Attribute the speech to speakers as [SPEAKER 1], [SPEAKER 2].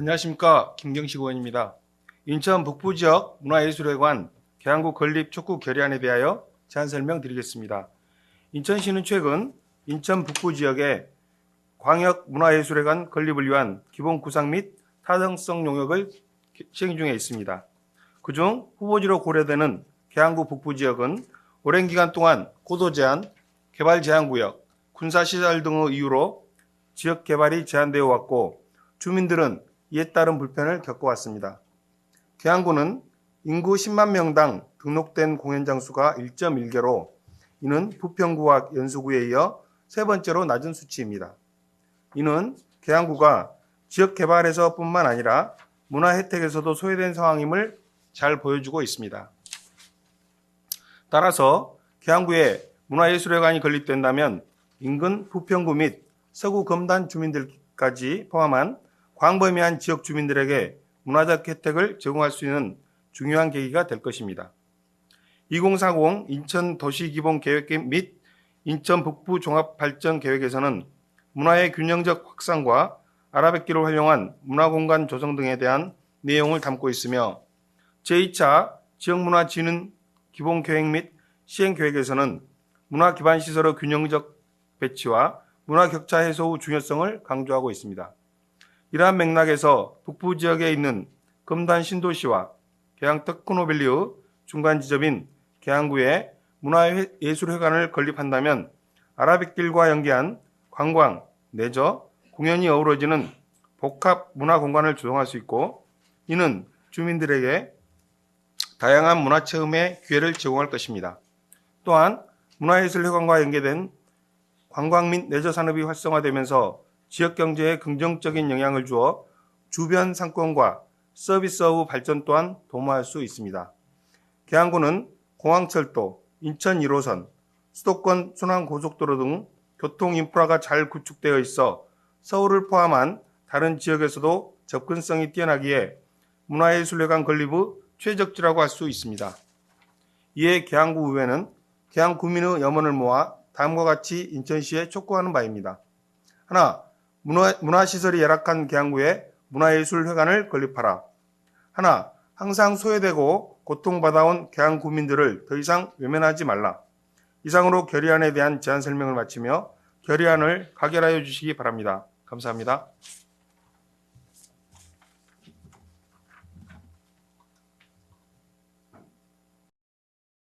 [SPEAKER 1] 안녕하십니까 김경식 의원입니다. 인천 북부 지역 문화예술회관 계양구 건립 촉구 결의안에 대하여 제안 설명드리겠습니다. 인천시는 최근 인천 북부 지역에 광역 문화예술회관 건립을 위한 기본 구상 및 타당성 용역을 시행 중에 있습니다. 그중 후보지로 고려되는 계양구 북부 지역은 오랜 기간 동안 고도 제한, 개발 제한 구역, 군사 시설 등의 이유로 지역 개발이 제한되어 왔고 주민들은 이에 따른 불편을 겪어왔습니다. 계양구는 인구 10만 명당 등록된 공연장 수가 1.1개로 이는 부평구와 연수구에 이어 세 번째로 낮은 수치입니다. 이는 계양구가 지역 개발에서 뿐만 아니라 문화 혜택에서도 소외된 상황임을 잘 보여주고 있습니다. 따라서 계양구에 문화예술회관이 건립된다면 인근 부평구 및 서구 검단 주민들까지 포함한 광범위한 지역 주민들에게 문화적 혜택을 제공할 수 있는 중요한 계기가 될 것입니다. 2040 인천 도시기본계획 및 인천 북부 종합발전계획에서는 문화의 균형적 확산과 아라뱃길을 활용한 문화공간 조성 등에 대한 내용을 담고 있으며 제2차 지역문화진흥 기본계획 및 시행계획에서는 문화 기반 시설의 균형적 배치와 문화 격차 해소 후 중요성을 강조하고 있습니다. 이러한 맥락에서 북부 지역에 있는 금단 신도시와 계양 테크노밸리의 중간 지점인 계양구에 문화예술회관을 건립한다면 아라뱃길과 연계한 관광, 내저, 공연이 어우러지는 복합 문화 공간을 조성할 수 있고 이는 주민들에게 다양한 문화 체험의 기회를 제공할 것입니다. 또한 문화예술회관과 연계된 관광 및 레저 산업이 활성화되면서 지역 경제에 긍정적인 영향을 주어 주변 상권과 서비스업 발전 또한 도모할 수 있습니다. 계양구는 공항철도, 인천 1호선, 수도권 순환고속도로 등 교통 인프라가 잘 구축되어 있어 서울을 포함한 다른 지역에서도 접근성이 뛰어나기에 문화예술회관 건립의 최적지라고 할 수 있습니다. 이에 계양구 의회는 계양 구민의 염원을 모아 다음과 같이 인천시에 촉구하는 바입니다. 하나, 문화 시설이 열악한 계양구에 문화예술회관을 건립하라. 하나, 항상 소외되고 고통받아온 계양 구민들을 더 이상 외면하지 말라. 이상으로 결의안에 대한 제안 설명을 마치며 결의안을 가결하여 주시기 바랍니다. 감사합니다.